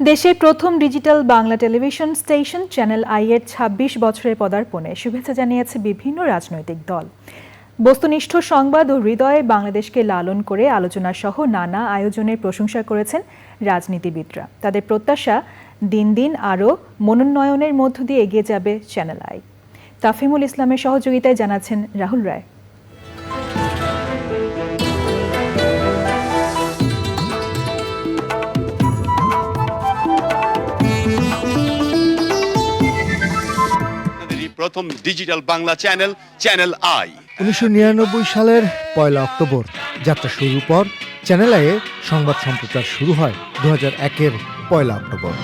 দেশের প্রথম digital Bangla television station channel I এর ছাব্বিশ বছরের পদার্পণে শুভেচ্ছা জানিয়েছে বিভিন্ন রাজনৈতিক দল। বস্তুনিষ্ঠ সংবাদ ও হৃদয়ে বাংলাদেশকে লালন করে আলোচনা সহ নানা আয়োজনের প্রশংসা করেছেন রাজনীতিবিদরা। তাদের প্রত্যাশা, দিন দিন আরও মনোন্নয়নের মধ্য দিয়ে এগিয়ে যাবে চ্যানেল আই। তাফিমুল ইসলামের সহযোগিতায় জানাচ্ছেন রাহুল রায়। প্রথম digital Bangla channel channel I. উনিশশো নিরানব্বই সালের পয়লা অক্টোবর, যাত্রা শুরুর পর চ্যানেল আইয়ে সংবাদ সম্প্রচার শুরু হয় দু হাজার একের পয়লা অক্টোবর।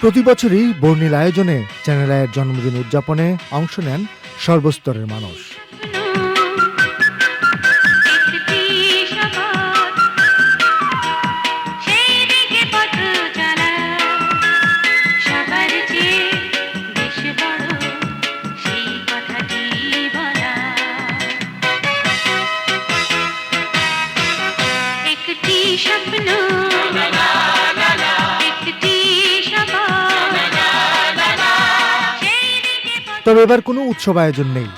প্রতি বছরই বর্ণিল আয়োজনে চ্যানেল আইয়ের জন্মদিন উদযাপনে অংশ নেন সর্বস্তরের মানুষ। একটি স্বপ্ন। তবে এবার কোনো উৎসব আয়োজন নেই।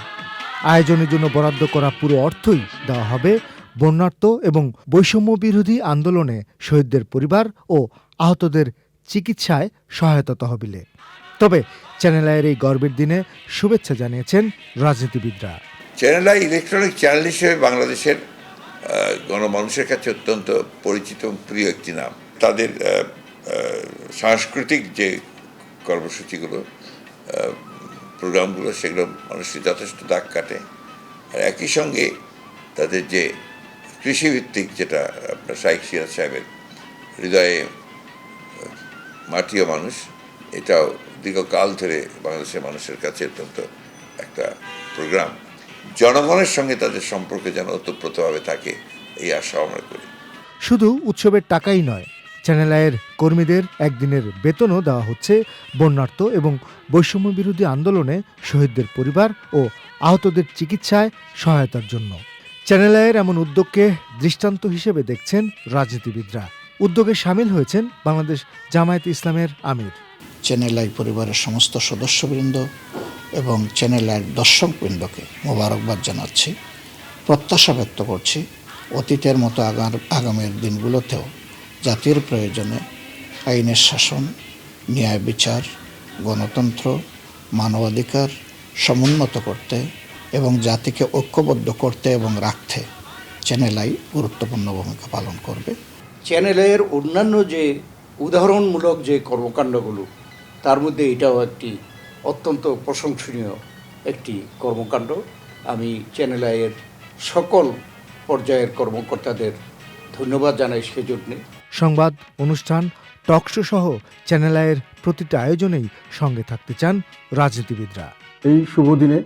আয়োজনের জন্য বরাদ্দ করা পুরো অর্থই দেওয়া হবে বন্যার্ত এবং বৈষম্য বিরোধী আন্দোলনে শহীদদের পরিবার ও আহতদের চিকিৎসায় সহায়তা তহবিলে। তবে চ্যানেল আয়ের এই গর্বের দিনে শুভেচ্ছা জানিয়েছেন রাজনীতিবিদরা। চ্যানেল আই ইলেকট্রনিক চ্যানেল হিসেবে বাংলাদেশের গণমানুষের কাছে অত্যন্ত পরিচিত প্রিয় একটি নাম। তাদের সাংস্কৃতিক যে কর্মসূচিগুলো প্রোগ্রামগুলো, সেগুলো মানুষের যথেষ্ট দাগ কাটে। আর একই সঙ্গে তাদের যে কৃষিভিত্তিক যেটা আপনার শাইক সিরাজ সাহেবের হৃদয়ে মাটিও মানুষ, এটাও দীর্ঘকাল ধরে বাংলাদেশের মানুষের কাছে অত্যন্ত একটা প্রোগ্রাম। জনগণের সঙ্গে তাদের সম্পর্ক যেন ওতপ্রোতভাবে থাকে এই আশা আমরা করি। শুধু উৎসবের টাকাই নয় চ্যানেল আয়ের কর্মীদের একদিনের বেতনও দেওয়া হচ্ছে। বন্যার্ত এবং বৈষম্য বিরোধী আন্দোলনে শহীদদের পরিবার ও আহতদের চিকিৎসায় সহায়তার জন্য। চ্যানেল আয়ের এমন উদ্যোগকে দৃষ্টান্ত হিসেবে দেখছেন রাজনীতিবিদরা। উদ্যোগে সামিল হয়েছেন বাংলাদেশ জামায়াত ইসলামের আমির। চ্যানেল আই পরিবারের সমস্ত সদস্যবৃন্দ এবং চ্যানেল আইয়ের দর্শকবৃন্দকে মোবারকবাদ জানাচ্ছি, প্রত্যাশা ব্যক্ত করছি, অতীতের মতো আগামীর দিনগুলোতেও জাতির প্রয়োজনে আইনের শাসন, ন্যায় বিচার, গণতন্ত্র, মানবাধিকার সমুন্নত করতে এবং জাতিকে ঐক্যবদ্ধ করতে এবং রাখতে চ্যানেল আই গুরুত্বপূর্ণ ভূমিকা পালন করবে। চ্যানেলের অন্যান্য যে উদাহরণমূলক যে কর্মকাণ্ডগুলো, তার মধ্যে এটাও একটি অত্যন্ত প্রশংসনীয় একটি কর্মকাণ্ড। আমি চ্যানেল আইয়ের সকল পর্যায়ের কর্মকর্তাদের ধন্যবাদ জানাই সেজন্যে। সংবাদ অনুষ্ঠান টকশো সহ চ্যানেল আয়ের প্রতিটা আয়োজনেই সঙ্গে থাকতে চান রাজনীতিবিদরা। এই শুভ দিনে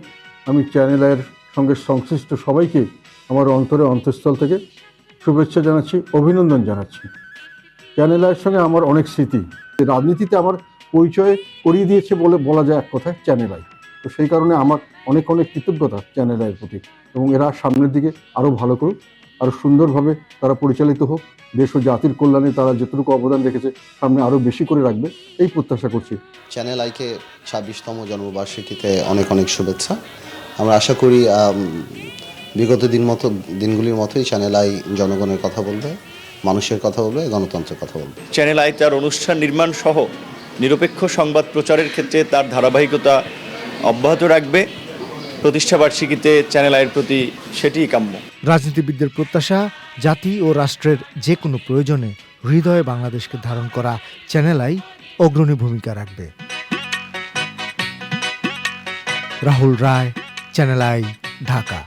আমি চ্যানেল চ্যানেলের সঙ্গে সংশ্লিষ্ট সবাইকে আমার অন্তরে অন্তঃস্থল থেকে শুভেচ্ছা জানাচ্ছি অভিনন্দন জানাচ্ছি। চ্যানেল চ্যানেলের সঙ্গে আমার অনেক স্মৃতি। রাজনীতিতে আমার পরিচয় করিয়ে দিয়েছে বলে বলা যায় এক কথায় চ্যানেল আই। তো সেই কারণে আমার অনেক অনেক কৃতজ্ঞতা চ্যানেল আইয়ের প্রতি এবং এরা সামনের দিকে আরও ভালো করুক আরও সুন্দরভাবে তারা পরিচালিত হোক দেশ ও জাতির কল্যাণে তারা যতটুকু অবদান রেখেছে সামনে আরও বেশি করে রাখবে এই প্রত্যাশা করছি। চ্যানেল আইকে ছাব্বিশতম জন্মবার্ষিকীতে অনেক অনেক শুভেচ্ছা। আমরা আশা করি বিগত দিন মতো দিনগুলির মতোই চ্যানেল আই জনগণের কথা বলবে মানুষের কথা বলবে গণতন্ত্রের কথা বলবে। চ্যানেল আই তার অনুষ্ঠান নির্মাণ সহ নিরপেক্ষ সংবাদ প্রচারের ক্ষেত্রে তার ধারাবাহিকতা অব্যাহত রাখবে। প্রতিষ্ঠাবার্ষিকীতে চ্যানেল আইয়ের প্রতি সেটিই কাম্য। রাজনীতিবিদদের প্রত্যাশা, জাতি ও রাষ্ট্রের যে কোনো প্রয়োজনে হৃদয়ে বাংলাদেশকে ধারণ করা চ্যানেল আই অগ্রণী ভূমিকা রাখবে। Rahul Roy channel I Dhaka.